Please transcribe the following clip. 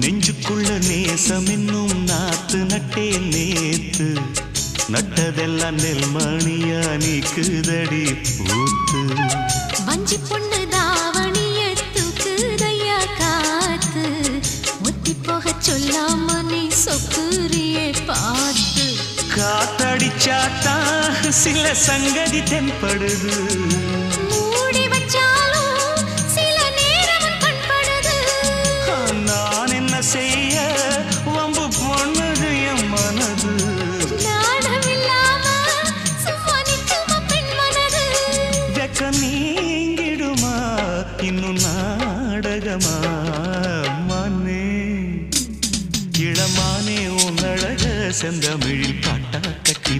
நெஞ்சுக்குள்ள நேசம் என்னும் நாத்து நட்டே நேத்து. நட்டதெல்லாம் நெல்மணியா நீக்குதடி பூத்து. வஞ்சி பொண்ணு தாவணிய தூக்குதையா காத்து. ஒத்தி போக சொல்லாம நீ சொக்குரியே பார்த்து. காத்தடிச்சாத்தா சில சங்கதி தென்படுது. அழகமா மண்ணே இளமானே உன் அழக செந்தமிழில் பாட்டா கட்டி